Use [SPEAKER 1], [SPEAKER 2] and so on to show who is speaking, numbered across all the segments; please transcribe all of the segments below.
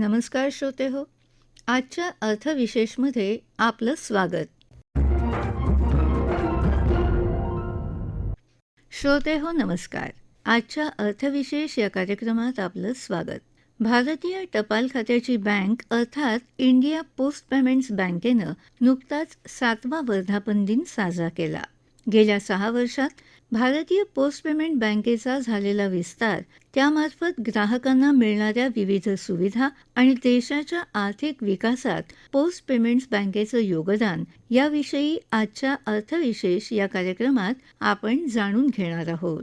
[SPEAKER 1] नमस्कार श्रोते हो. आजच्या अर्थविशेषमध्ये आपलं स्वागत. श्रोते हो नमस्कार. आजच्या अर्थविशेष या कार्यक्रमात आपलं स्वागत. भारतीय टपाल खात्याची बँक अर्थात इंडिया पोस्ट पेमेंट्स बँकेनं नुकताच सातवा वर्धापन दिन साजरा केला. गेल्या सहा वर्षात भारतीय पोस्ट पेमेंट बँकेचा झालेला विस्तार त्यामार्फत ग्राहकांना मिळणाऱ्या विविध सुविधा आणि देशाच्या आर्थिक विकासात पोस्ट पेमेंट्स बँकेचं योगदान याविषयी आजच्या अर्थविशेष या कार्यक्रमात आपण जाणून घेणार आहोत.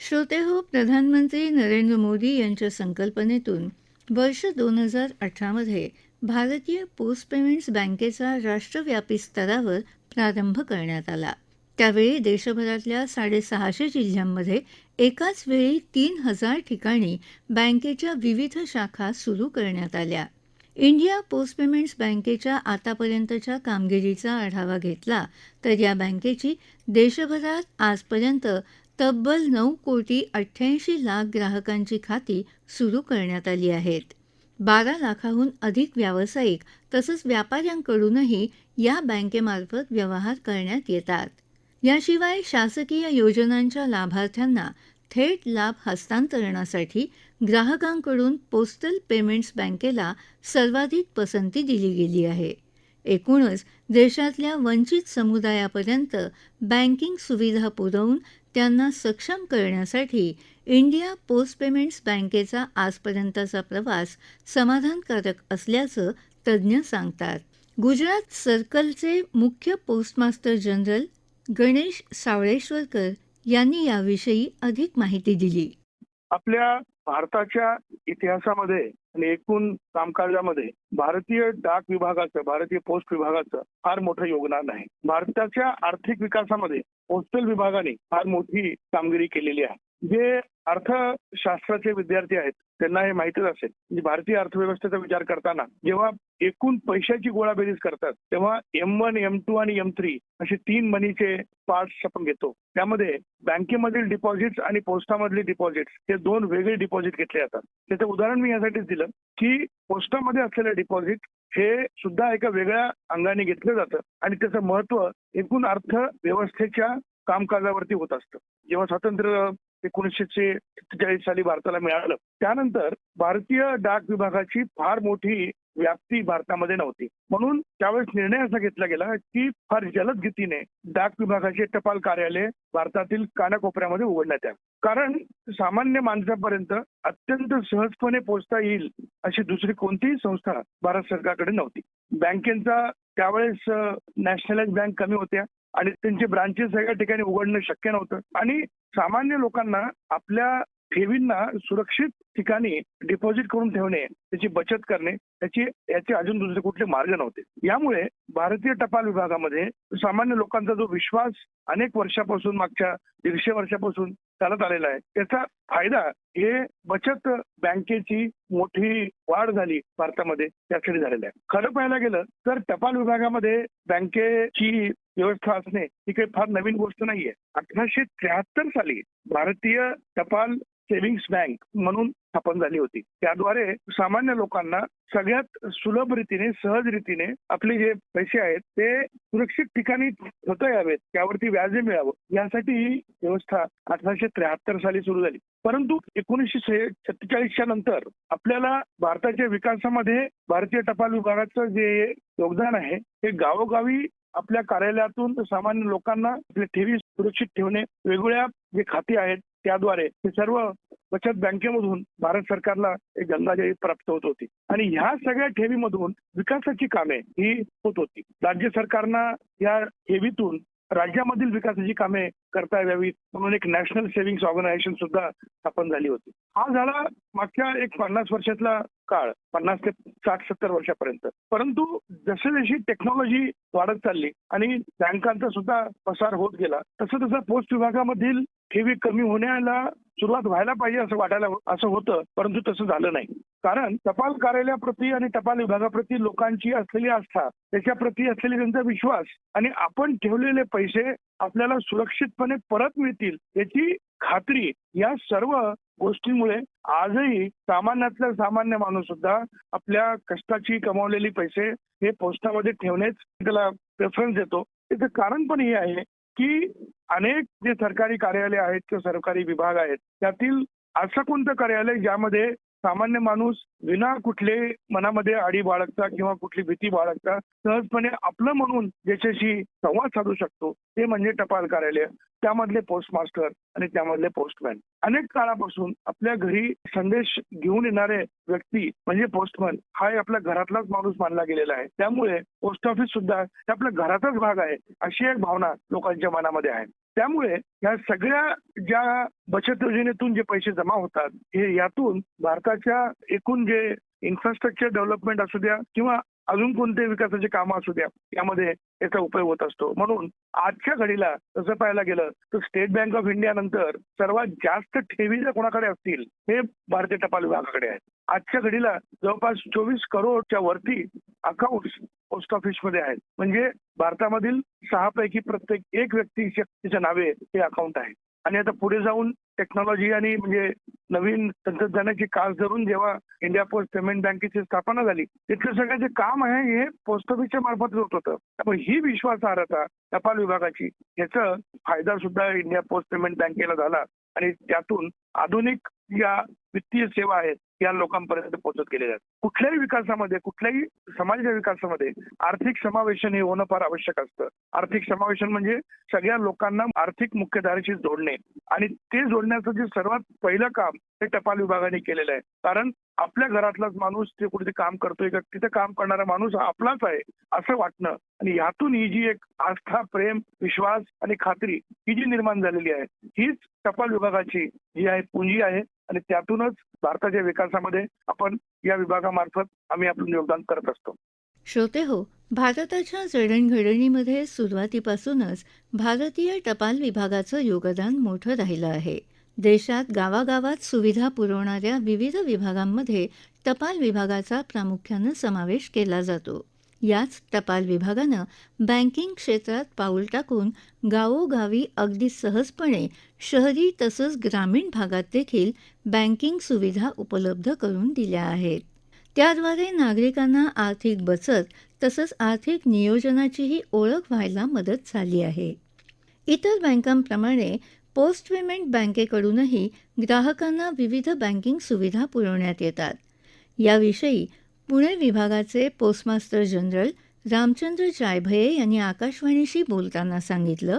[SPEAKER 1] श्रोते हो प्रधानमंत्री नरेंद्र मोदी यांच्या संकल्पनेतून वर्ष दोन हजार अठरामध्ये भारतीय पोस्ट पेमेंट्स बँकेचा राष्ट्रव्यापी स्तरावर प्रारंभ करण्यात आला. त्यावेळी देशभरातल्या साडेसहाशे जिल्ह्यांमध्ये एकाच वेळी तीन हजार ठिकाणी बँकेच्या विविध शाखा सुरू करण्यात आल्या. इंडिया पोस्ट पेमेंट्स बँकेच्या आतापर्यंतच्या कामगिरीचा आढावा घेतला तर या बँकेची देशभरात आजपर्यंत तब्बल नऊ कोटी अठ्ठ्याऐंशी लाख ग्राहकांची खाती सुरू करण्यात आली आहेत. बारा लाखाहून अधिक व्यावसायिक तसंच व्यापाऱ्यांकडूनही या बँकेमार्फत व्यवहार करण्यात येतात. याशिवाय शासकीय योजनांच्या लाभार्थ्यांना थेट लाभ हस्तांतरणासाठी ग्राहकांकडून पोस्टल पेमेंट्स बँकेला सर्वाधिक पसंती दिली गेली आहे. एकूणच देशातल्या वंचित समुदायापर्यंत बँकिंग सुविधा पुरवून त्यांना सक्षम करण्यासाठी इंडिया पोस्ट पेमेंट्स बँकेचा आजपर्यंतचा प्रवास समाधानकारक असल्याचं तज्ज्ञ सांगतात. गुजरात सर्कलचे मुख्य पोस्टमास्टर जनरल गणेश सावळेश्वरकर यांनी याविषयी अधिक माहिती दिली.
[SPEAKER 2] आपल्या भारताच्या इतिहासामध्ये आणि एकूण कामकाजामध्ये भारतीय डाक विभागाचं भारतीय पोस्ट विभागाचं फार मोठं योगदान आहे. भारताच्या आर्थिक विकासामध्ये पोस्टल विभागाने फार मोठी कामगिरी केलेली आहे. जे अर्थशास्त्राचे विद्यार्थी आहेत त्यांना हे माहितीच असेल. म्हणजे भारतीय अर्थव्यवस्थेचा विचार करताना जेव्हा एकूण पैशाची गोळाबेरीज करतात तेव्हा एम वन एम टू आणि एम थ्री असे तीन मनीचे पार्ट्स आपण घेतो. त्यामध्ये बँकेमधील डिपॉझिट आणि पोस्टामधले डिपॉझिट्स हे दोन वेगळे डिपॉझिट घेतले जातात. त्याचं उदाहरण मी यासाठीच दिलं की पोस्टामध्ये असलेलं डिपॉझिट हे सुद्धा एका वेगळ्या अंगाने घेतलं जातं आणि त्याचं महत्त्व एकूण अर्थव्यवस्थेच्या कामकाजावरती होत असतं. जेव्हा स्वातंत्र्य एकोणीसशे सत्तेचाळीस साली भारताला मिळालं. त्यानंतर भारतीय डाक विभागाची फार मोठी व्याप्ती भारतामध्ये नव्हती. म्हणून त्यावेळेस निर्णय असा घेतला गेला की फार जलद गतीने डाक विभागाचे टपाल कार्यालय भारतातील कानाकोपऱ्यामध्ये उघडण्यात यावे. कारण सामान्य माणसापर्यंत अत्यंत सहजपणे पोहोचता येईल अशी दुसरी कोणतीही संस्था भारत सरकारकडे नव्हती. बँकेचा त्यावेळेस नॅशनलाइज बँक कमी होत्या. आणि त्यांची ब्रांचेस सगळ्या ठिकाणी उघडणं शक्य नव्हतं. आणि सामान्य लोकांना आपल्या ठेवींना सुरक्षित ठिकाणी डिपॉझिट करून ठेवणे त्याची बचत करणे त्याची याचे अजून दुसरे कुठले मार्ग नव्हते. यामुळे भारतीय टपाल विभागामध्ये सामान्य लोकांचा जो विश्वास अनेक वर्षापासून मागच्या दीडशे वर्षापासून चालत आलेला आहे त्याचा फायदा हे बचत बँकेची मोठी वाढ झाली भारतामध्ये त्यासाठी झालेला आहे. खरं पाहायला गेलं तर टपाल विभागामध्ये बँकेची व्यवस्था असणे ही काही फार नवीन गोष्ट नाहीये. अठराशे त्र्याहत्तर साली भारतीय टपाल सेव्हिंग्स बँक म्हणून स्थापन झाली होती. त्याद्वारे सामान्य लोकांना सगळ्यात सुलभ रीतीने सहज रीतीने आपले जे पैसे आहेत ते सुरक्षित ठिकाणी ठेवता यावेत. त्यावरती व्याज मिळावं. यासाठी ही व्यवस्था अठराशे त्र्याहत्तर साली सुरू झाली. परंतु एकोणीसशे सत्तेचाळीसच्या नंतर आपल्याला भारताच्या विकासामध्ये भारतीय टपाल विभागाचं जे योगदान आहे ते गावोगावी आपल्या कार्यालयातून सामान्य लोकांना आपल्या ठेवी सुरक्षित ठेवणे वेगवेगळ्या जे खाती आहेत त्याद्वारे हे सर्व बचत बँकेमधून भारत सरकारला एक गंगाजळी प्राप्त होत होती. आणि ह्या सगळ्या ठेवीमधून विकासाची कामे ही होत होती. राज्य सरकारना या ठेवीतून राज्यामधील विकासाची कामे करता यावी म्हणून एक नॅशनल सेव्हिंग ऑर्गनायझेशन सुद्धा स्थापन झाली होती. हा झाला मागच्या एक पन्नास वर्षातला काळ पन्नास ते साठ सत्तर वर्षापर्यंत. परंतु जसे जशी टेक्नॉलॉजी वाढत चालली आणि बँकांचा सुद्धा पसार होत गेला तसं तसं पोस्ट विभागामधील ठेवी कमी होण्याला सुरुवात व्हायला पाहिजे असं वाटायला असं होतं परंतु तसं झालं नाही. कारण टपाल कार्यालयाप्रती आणि टपाल विभागाप्रती लोकांची असलेली आस्था त्याच्याप्रती असलेली त्यांचा विश्वास आणि आपण ठेवलेले पैसे आपल्याला सुरक्षितपणे परत मिळतील याची खात्री या सर्व गोष्टींमुळे आजही सामान्यातला सामान्य माणूस सुद्धा आपल्या कष्टाची कमावलेली पैसे हे पोस्टामध्ये ठेवणेच त्याला प्रेफरन्स देतो. त्याचं कारण पण हे आहे की अनेक जे सरकारी कार्यालय आहेत किंवा सरकारी विभाग आहेत त्यातील असं कोणतं कार्यालय ज्यामध्ये सामान्य माणूस विना कुठले मनामध्ये आडी बाळगता किंवा कुठली भीती बाळगता सहजपणे आपलं म्हणून ज्याच्याशी संवाद साधू शकतो ते म्हणजे टपाल कार्यालय त्यामधले पोस्ट मास्टर आणि त्यामधले पोस्टमॅन अनेक काळापासून आपल्या घरी संदेश घेऊन येणारे व्यक्ती म्हणजे पोस्टमन हा आपल्या घरातलाच माणूस मानला गेलेला आहे. त्यामुळे पोस्ट ऑफिस सुद्धा आपल्या घराचाच भाग आहे अशी एक भावना लोकांच्या मनामध्ये आहे. त्यामुळे या सगळ्या ज्या बचत योजनेतून जे पैसे जमा होतात हे यातून भारताच्या एकूण जे इन्फ्रास्ट्रक्चर डेव्हलपमेंट असू द्या किंवा अजून कोणते विकासाचे कामं असू द्या यामध्ये याचा उपयोग होत असतो. म्हणून आजच्या घडीला तसं पाहायला गेलं तर स्टेट बँक ऑफ इंडिया नंतर सर्वात जास्त ठेवी जर कोणाकडे असतील हे भारतीय टपाल विभागाकडे आहेत. आजच्या घडीला जवळपास चोवीस करोडच्या वरती अकाउंट पोस्ट ऑफिसमध्ये आहेत. म्हणजे भारतामधील सहा पैकी प्रत्येक एक व्यक्तीच्या तिच्या नावे हे अकाउंट आहे. आणि आता पुढे जाऊन टेक्नॉलॉजी आणि म्हणजे नवीन तंत्रज्ञानाची कास धरून जेव्हा इंडिया पोस्ट पेमेंट बँकेची स्थापना झाली तिथलं सगळं जे काम आहे हे पोस्ट ऑफिसच्या मार्फत होत होतं. त्यामुळे ही विश्वासार्हता टपाल विभागाची याचा फायदा सुद्धा इंडिया पोस्ट पेमेंट बँकेला झाला. आणि त्यातून आधुनिक या वित्तीय सेवा आहेत या लोकांपर्यंत पोहोचत केले आहेत. कुठल्याही विकासामध्ये कुठल्याही समाजाच्या विकासामध्ये आर्थिक समावेशन हे होणं फार आवश्यक असतं. आर्थिक समावेशन म्हणजे सगळ्या लोकांना आर्थिक मुख्यधारेशी जोडणे. आणि ते जोडण्याचं जे सर्वात पहिलं काम हे टपाल विभागाने केलेलं आहे. कारण आपल्या घरातलाच माणूस ते कुठे काम करतोय का? तिथे काम करणारा माणूस हा आपलाच आहे असं वाटणं. आणि यातून ही जी एक आस्था प्रेम विश्वास आणि खात्री ही जी निर्माण झालेली आहे हीच टपाल विभागाची जी आहे पुंजी आहे. आणि त्यातूनच भारताच्या विकासामध्ये आपण या विभागामार्फत आम्ही आपलं योगदान करत असतो.
[SPEAKER 1] श्रोते हो भारताच्या जडणघडणीमध्ये सुरुवातीपासूनच भारतीय टपाल विभागाचं योगदान मोठं राहिलं आहे. देशात गावागावात सुविधा पुरवणाऱ्या विविध विभागांमध्ये टपाल विभागाचा प्रामुख्यानं समावेश केला जातो. याच टपाल विभागानं बँकिंग क्षेत्रात पाऊल टाकून गावोगावी अगदी सहजपणे शहरी तसंच ग्रामीण भागात देखील बँकिंग सुविधा उपलब्ध करून दिल्या आहेत. त्याद्वारे नागरिकांना आर्थिक बचत तसंच आर्थिक नियोजनाचीही ओळख व्हायला मदत झाली आहे. इतर बँकांप्रमाणे पोस्ट पेमेंट बँकेकडूनही ग्राहकांना विविध बँकिंग सुविधा पुरवण्यात येतात. याविषयी पुणे विभागाचे पोस्टमास्टर जनरल रामचंद्र जायभये यांनी आकाशवाणीशी बोलताना सांगितलं.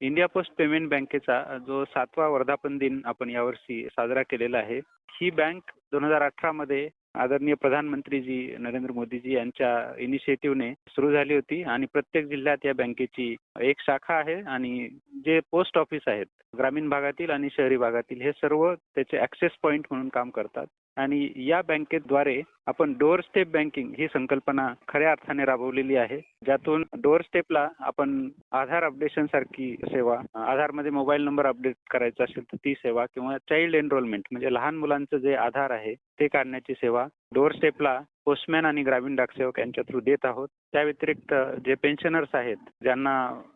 [SPEAKER 3] इंडिया पोस्ट पेमेंट बँकेचा जो सातवा वर्धापन दिन आपण यावर्षी साजरा केलेला आहे ही बँक दोन हजार अठरा मध्ये आदरणीय प्रधानमंत्रीजी नरेंद्र मोदीजी यांच्या इनिशिएटिव्हने सुरू झाली होती आणि प्रत्येक जिल्ह्यात या बँकेची एक शाखा आहे आणि जे पोस्ट ऑफिस आहेत ग्रामीण भागातील आणि शहरी भागातील हे सर्व त्याचे ऍक्सेस पॉइंट म्हणून काम करतात. आणि या बँकेद्वारे आपण डोअर स्टेप बँकिंग ही संकल्पना खऱ्या अर्थाने राबवलेली आहे. ज्यातून डोअर स्टेपला आपण आधार अपडेशन सारखी सेवा आधारमध्ये मोबाईल नंबर अपडेट करायचा असेल तर ती सेवा किंवा चाइल्ड एनरोलमेंट म्हणजे लहान मुलांचं जे आधार आहे ते काढण्याची सेवा डोअर स्टेपला पोस्टमॅन आणि ग्रामीण डाकसेवक यांच्या थ्रू देत आहोत. त्या व्यतिरिक्त जे पेन्शनर्स आहेत ज्यांना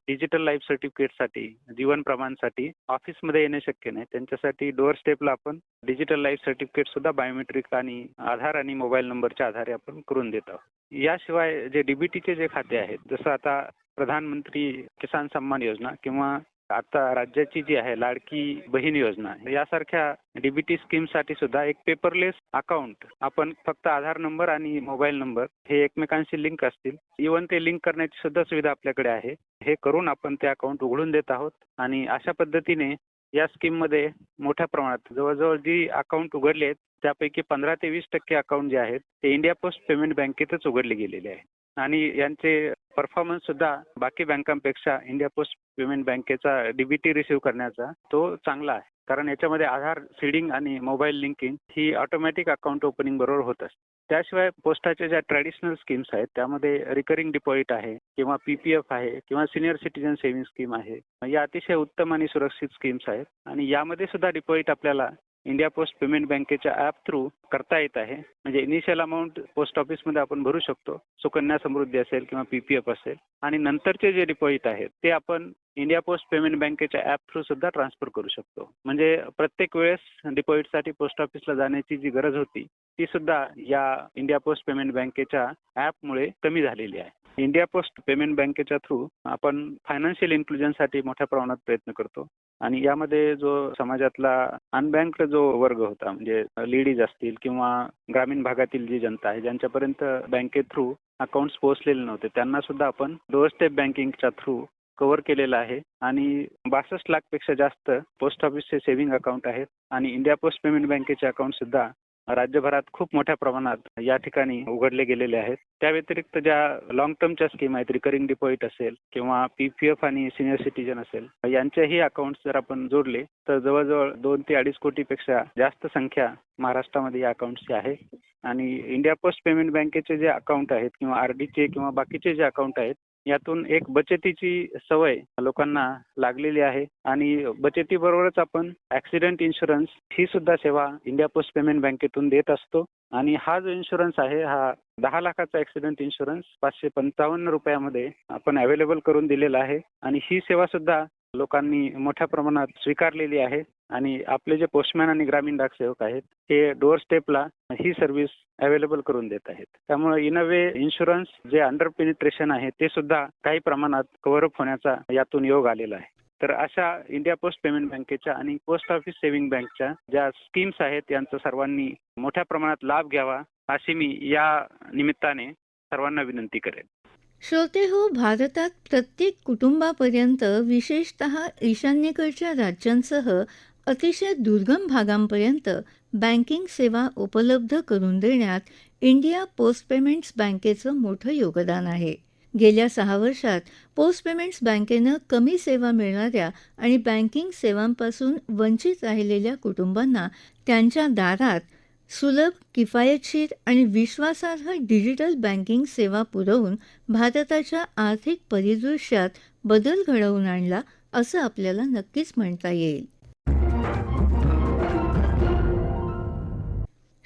[SPEAKER 3] डिजिटल लाईफ सर्टिफिकेटसाठी जीवन प्रमाणसाठी ऑफिसमध्ये येणे शक्य नाही त्यांच्यासाठी डोअर स्टेपला आपण डिजिटल लाईफ सर्टिफिकेट सुद्धा बायोमेट्रिक आणि आधार आणि मोबाईल नंबरच्या आधारे आपण करून देत आहोत. याशिवाय जे डीबीटीचे जे खाते आहेत जसं आता प्रधानमंत्री किसान सन्मान योजना किंवा आता राज्याची जी आहे लाडकी बहीण योजना यासारख्या डीबीटी स्कीमसाठी सुद्धा एक पेपरलेस अकाउंट आपण फक्त आधार नंबर आणि मोबाईल नंबर हे एकमेकांशी लिंक असतील. इवन ते लिंक करण्याची सुद्धा सुविधा आपल्याकडे आहे. हे करून आपण ते अकाउंट उघडून देत आहोत आणि अशा पद्धतीने या स्कीममध्ये मोठ्या प्रमाणात जवळजवळ जी अकाउंट उघडले आहेत त्यापैकी पंधरा ते वीस टक्के अकाउंट जे आहेत ते इंडिया पोस्ट पेमेंट बँकेतच उघडले गेलेले आहे. आणि यांचे परफॉर्मन्स सुद्धा बाकी बँकांपेक्षा इंडिया पोस्ट पेमेंट बँकेचा डीबीटी रिसिव्ह करण्याचा तो चांगला आहे. कारण याच्यामध्ये आधार सीडिंग आणि मोबाईल लिंकिंग ही ऑटोमॅटिक अकाउंट ओपनिंग बरोबर होत असते. त्याशिवाय पोस्टाच्या ज्या ट्रॅडिशनल स्कीम्स आहेत त्यामध्ये रिकरिंग डिपॉझिट आहे किंवा पीपीएफ आहे किंवा सिनियर सिटीजन सेव्हिंग स्कीम आहे. या अतिशय उत्तम आणि सुरक्षित स्कीम्स आहेत. आणि यामध्ये सुद्धा डिपॉझिट आपल्याला इंडिया पोस्ट पेमेंट बँकेच्या ॲप थ्रू करता येत आहे. म्हणजे इनिशियल अमाऊंट पोस्ट ऑफिसमध्ये आपण भरू शकतो. सुकन्या समृद्धी असेल किंवा पीपीएफ असेल. आणि नंतरचे जे डिपॉझिट आहेत ते आपण इंडिया पोस्ट पेमेंट बँकेच्या ॲप थ्रू सुद्धा ट्रान्सफर करू शकतो. म्हणजे प्रत्येक वेळेस डिपॉझिटसाठी पोस्ट ऑफिसला जाण्याची जी गरज होती ती सुद्धा या इंडिया पोस्ट पेमेंट बँकेच्या ॲपमुळे कमी झालेली आहे. इंडिया पोस्ट पेमेंट बँकेच्या थ्रू आपण फायनान्शियल इन्क्लुजनसाठी मोठ्या प्रमाणात प्रयत्न करतो. आणि यामध्ये जो समाजातला अनबँक जो वर्ग होता म्हणजे लेडीज असतील किंवा ग्रामीण भागातील जी जनता आहे ज्यांच्यापर्यंत बँके थ्रू अकाउंट्स पोहोचलेले नव्हते त्यांना सुद्धा आपण डोअर स्टेप बँकिंगच्या थ्रू कव्हर केलेलं आहे. आणि बासष्ट लाखपेक्षा जास्त पोस्ट ऑफिसचे सेव्हिंग अकाउंट आहेत. आणि इंडिया पोस्ट पेमेंट बँकेचे अकाउंट सुद्धा राज्यभरात खूप मोठ्या प्रमाणात या ठिकाणी उघडले गेलेले आहेत. त्या व्यतिरिक्त ज्या लॉंग टर्मच्या स्कीम आहेत रिकरिंग डिपॉझिट असेल किंवा पी पी एफ आणि सिनियर सिटीजन असेल यांच्याही अकाउंट्स जर आपण जोडले तर जवळजवळ दोन ते अडीच कोटीपेक्षा जास्त संख्या महाराष्ट्रामध्ये या अकाउंट्सची आहे. आणि इंडिया पोस्ट पेमेंट बँकेचे जे अकाउंट आहेत किंवा आर डीचे किंवा बाकीचे जे अकाउंट आहेत यातून एक बचतीची सवय लोकांना लागलेली आहे. आणि बचतीबरोबरच आपण ऍक्सिडेंट इन्शुरन्स ही सुद्धा सेवा इंडिया पोस्ट पेमेंट बँकेतून देत असतो. आणि हा जो इन्शुरन्स आहे हा दहा लाखाचा ऍक्सिडेंट इन्शुरन्स पाचशे पंचावन्न रुपयामध्ये आपण अवेलेबल करून दिलेला आहे. आणि ही सेवा सुद्धा लोकांनी मोठ्या प्रमाणात स्वीकारलेली आहे. आणि आपले जे पोस्टमॅन आणि ग्रामीण डाक सेवक आहेत ते डोअर स्टेपला ही सर्व्हिस अवेलेबल करून देत आहेत. त्यामुळे इन अ वे इन्शुरन्स जे अंडर पेनिट्रेशन आहे ते सुद्धा काही प्रमाणात कव्हरअप होण्याचा यातून योग आलेला आहे. तर अशा इंडिया पोस्ट पेमेंट बँकेच्या आणि पोस्ट ऑफिस सेव्हिंग बँकच्या ज्या स्कीम्स आहेत यांचा सर्वांनी मोठ्या प्रमाणात लाभ घ्यावा अशी मी या निमित्ताने सर्वांना विनंती करेन.
[SPEAKER 1] श्रोते हो भारतात प्रत्येक कुटुंबापर्यंत विशेषत ईशान्येकडच्या राज्यांसह अतिशय दुर्गम भागांपर्यंत बँकिंग सेवा उपलब्ध करून देण्यात इंडिया पोस्ट पेमेंट्स बँकेचं मोठं योगदान आहे. गेल्या सहा वर्षात पोस्ट पेमेंट्स बँकेनं कमी सेवा मिळणाऱ्या आणि बँकिंग सेवांपासून वंचित राहिलेल्या कुटुंबांना त्यांच्या दारात सुलभ किफायतशीर आणि विश्वासार्ह डिजिटल बँकिंग सेवा पुरवून भारताच्या आर्थिक परिदृश्यात बदल घडवून आणला असं आपल्याला नक्कीच म्हणता येईल.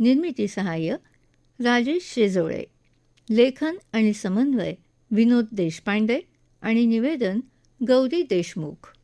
[SPEAKER 1] निर्मिती सहाय्य राजेश शेजोळे. लेखन आणि समन्वय विनोद देशपांडे आणि निवेदन गौरी देशमुख.